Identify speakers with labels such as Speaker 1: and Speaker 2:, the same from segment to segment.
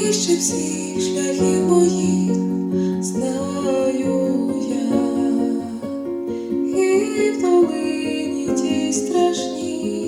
Speaker 1: вище всі шляхи моїх знаю я, і в долині тій страшній,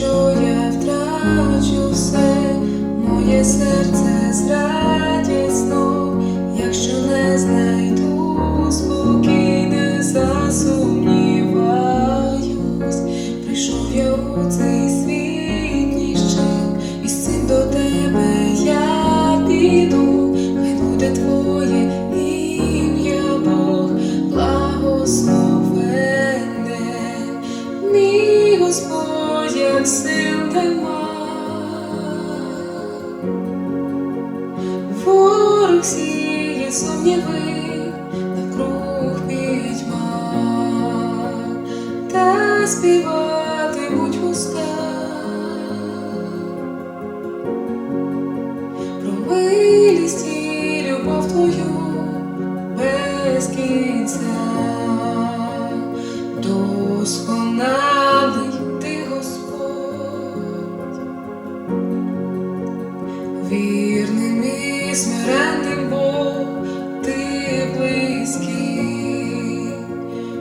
Speaker 1: Якщо я втрачу все, моє серце зрадість ворог сіє сумніви, навкруг пітьма, та співатимуть уста про милість і любов твою без кінця. Вірним і смиренним Бог, ти близький,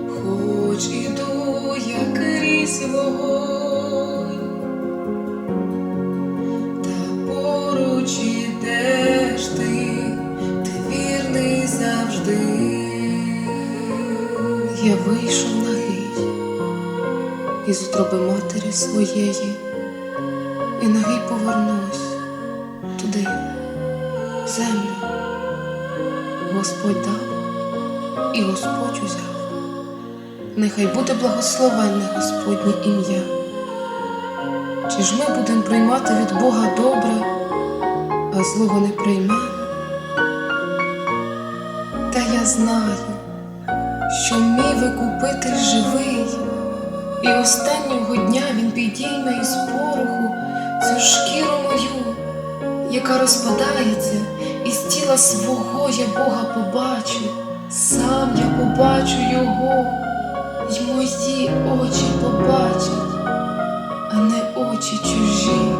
Speaker 1: хоч іду, як крізь вогонь, та поруч ідеш ти, ти вірний завжди.
Speaker 2: Я вийшов нагий із утроби матері своєї, і нагий повернусь туди, землю. Господь дав і Господь узяв. Нехай буде благословенне Господнє ім'я. Чи ж ми будемо приймати від Бога добре, а злого не приймемо? Та я знаю що мій викупитель живий, і останнього дня він підійме із пороху яка розпадається, і з тіла свого я Бога побачу, сам я побачу Його, й мої очі побачать, а не очі чужі.